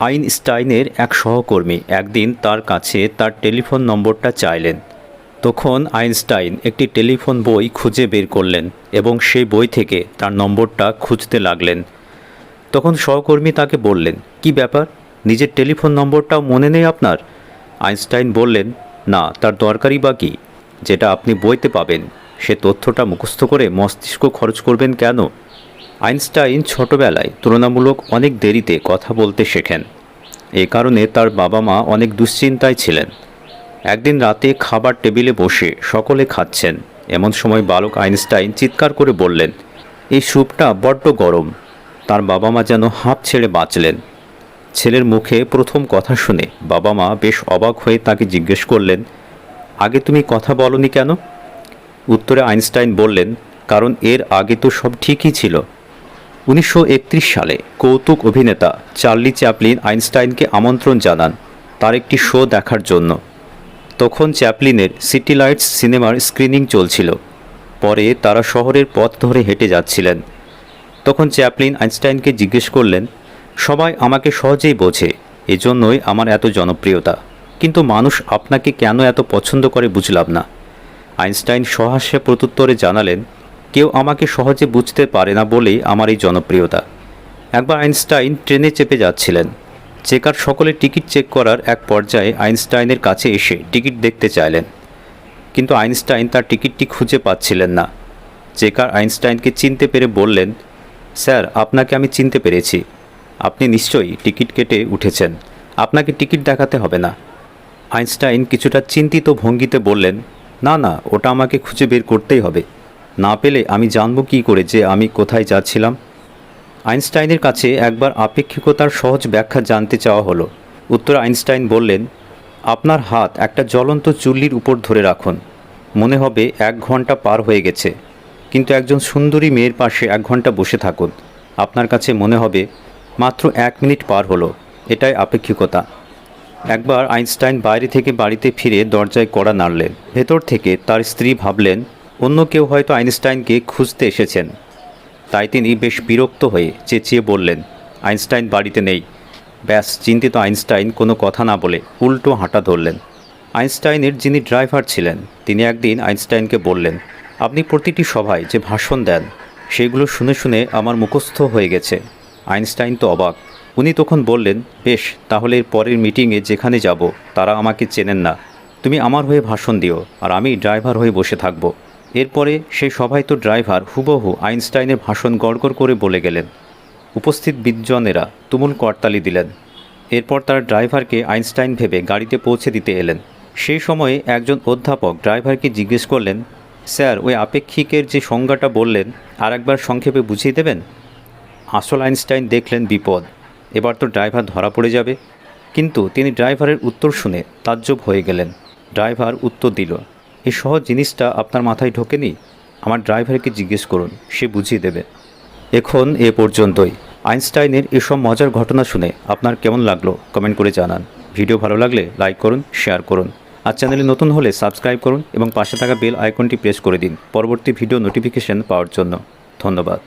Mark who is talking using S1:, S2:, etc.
S1: আইনস্টাইনের এক সহকর্মী একদিন তার কাছে তার টেলিফোন নম্বরটা চাইলেন। তখন আইনস্টাইন একটি টেলিফোন বই খুঁজে বের করলেন এবং সেই বই থেকে তার নম্বরটা খুঁজতে লাগলেন। তখন সহকর্মী তাকে বললেন, কি ব্যাপার? নিজের টেলিফোন নম্বরটাও মনে নেই আপনার? আইনস্টাইন বললেন, না, তার দরকারই বা কী? যেটা আপনি বইতে পাবেন। সে তথ্যটা মুখস্থ করে মস্তিষ্ক খরচ করবেন কেন? আইনস্টাইন ছোটবেলায় তুলনামূলক অনেক দেরিতে কথা বলতে শেখেন। এ কারণে তার বাবা মা অনেক দুশ্চিন্তায় ছিলেন। একদিন রাতে খাবার টেবিলে বসে সকলে খাচ্ছেন। এমন সময় বালক আইনস্টাইন চিৎকার করে বললেন, এই স্যুপটা বড্ড গরম। তার বাবা মা যেন হাঁপ ছেড়ে বাঁচলেন। ছেলের মুখে প্রথম কথা শুনে বাবা মা বেশ অবাক হয়ে তাকে জিজ্ঞেস করলেন, আগে তুমি কথা বলনি কেন? উত্তরে আইনস্টাইন বললেন, কারণ এর আগে তো সব ঠিকই ছিল। উনিশশো একত্রিশ সালে কৌতুক অভিনেতা চার্লি চ্যাপলিন আইনস্টাইনকে আমন্ত্রণ জানান তার একটি শো দেখার জন্য। তখন চ্যাপলিনের সিটি লাইটস সিনেমার স্ক্রিনিং চলছিল। পরে তারা শহরের পথ ধরে হেঁটে যাচ্ছিলেন। তখন চ্যাপলিন আইনস্টাইনকে জিজ্ঞেস করলেন, সবাই আমাকে সহজেই বোঝে, এজন্যই আমার এত জনপ্রিয়তা। কিন্তু মানুষ আপনাকে কেন এত পছন্দ করে বুঝলাম না? আইনস্টাইন সহাস্যে প্রত্যুত্তরে জানালেন কেউ আমাকে সহজে বুঝতে পারে না বলেই আমার এই জনপ্রিয়তা। একবার আইনস্টাইন ট্রেনে চেপে যাচ্ছিলেন। চেকার সকলে টিকিট চেক করার এক পর্যায়ে আইনস্টাইনের কাছে এসে টিকিট দেখতে চাইলেন। কিন্তু আইনস্টাইন তার টিকিটটি খুঁজে পাচ্ছিলেন না। চেকার আইনস্টাইনকে চিনতে পেরে বললেন, স্যার, আপনাকে আমি চিনতে পেরেছি। আপনি নিশ্চয়ই টিকিট কেটে উঠেছেন। আপনাকে টিকিট দেখাতে হবে না। আইনস্টাইন কিছুটা চিন্তিত ভঙ্গিতে বললেন, না না, ওটা আমাকে খুঁজে বের করতেই হবে। না পেলে আমি জানব কী করে যে আমি কোথায় যাচ্ছিলাম। আইনস্টাইনের কাছে একবার আপেক্ষিকতার সহজ ব্যাখ্যা জানতে চাওয়া হলো। উত্তর আইনস্টাইন বললেন, আপনার হাত একটা জ্বলন্ত চুল্লির উপর ধরে রাখুন। মনে হবে এক ঘণ্টা পার হয়ে গেছে। কিন্তু একজন সুন্দরী মেয়ের পাশে এক ঘণ্টা বসে থাকুন। আপনার কাছে মনে হবে মাত্র এক মিনিট পার হলো। এটাই আপেক্ষিকতা। একবার আইনস্টাইন বাইরে থেকে বাড়িতে ফিরে দরজায় কড়া নাড়লেন। ভেতর থেকে তার স্ত্রী ভাবলেন অন্য কেউ হয়তো আইনস্টাইনকে খুঁজতে এসেছেন। তাই তিনি বেশ বিরক্ত হয়ে চেঁচিয়ে বললেন, আইনস্টাইন বাড়িতে নেই। ব্যাস, চিন্তিত আইনস্টাইন কোনো কথা না বলে উল্টো হাঁটা ধরলেন। আইনস্টাইনের যিনি ড্রাইভার ছিলেন, তিনি একদিন আইনস্টাইনকে বললেন, আপনি প্রতিটি সভায় যে ভাষণ দেন, সেগুলো শুনে শুনে আমার মুখস্থ হয়ে গেছে। আইনস্টাইন তো অবাক। উনি তখন বললেন, বেশ, তাহলে পরের মিটিংয়ে যেখানে যাব, তারা আমাকে চেনেন না। তুমি আমার হয়ে ভাষণ দিও, আর আমি ড্রাইভার হয়ে বসে থাকব। এরপরে সেই সভায় তো ড্রাইভার হুবহু আইনস্টাইনের ভাষণ গড়গড় করে বলে গেলেন। উপস্থিত বিদ্বজনেরা তুমুল করতালি দিলেন। এরপর তার ড্রাইভারকে আইনস্টাইন ভেবে গাড়িতে পৌঁছে দিতে এলেন। সেই সময়ে একজন অধ্যাপক ড্রাইভারকে জিজ্ঞেস করলেন, স্যার, ওই আপেক্ষিকের যে সংজ্ঞাটা বললেন আর একবার সংক্ষেপে বুঝিয়ে দেবেন? আসল আইনস্টাইন দেখলেন বিপদ। এবার তো ড্রাইভার ধরা পড়ে যাবে। কিন্তু তিনি ড্রাইভারের উত্তর শুনে তাজ্জব হয়ে গেলেন। ড্রাইভার উত্তর দিল এই সহজ জিনিসটা আপনার মাথায় ঢোকেনি? আমার ড্রাইভারকে জিজ্ঞেস করুন, সে বুঝিয়ে দেবে। এখন এ পর্যন্তই। আইনস্টাইনের এসব মজার ঘটনা শুনে আপনার কেমন লাগল কমেন্ট করে জানান। ভিডিও ভালো লাগলে লাইক করুন, শেয়ার করুন। আর চ্যানেলে নতুন হলে সাবস্ক্রাইব করুন এবং পাশে থাকা বেল আইকনটি প্রেস করে দিন পরবর্তী ভিডিও নোটিফিকেশন পাওয়ার জন্য। ধন্যবাদ।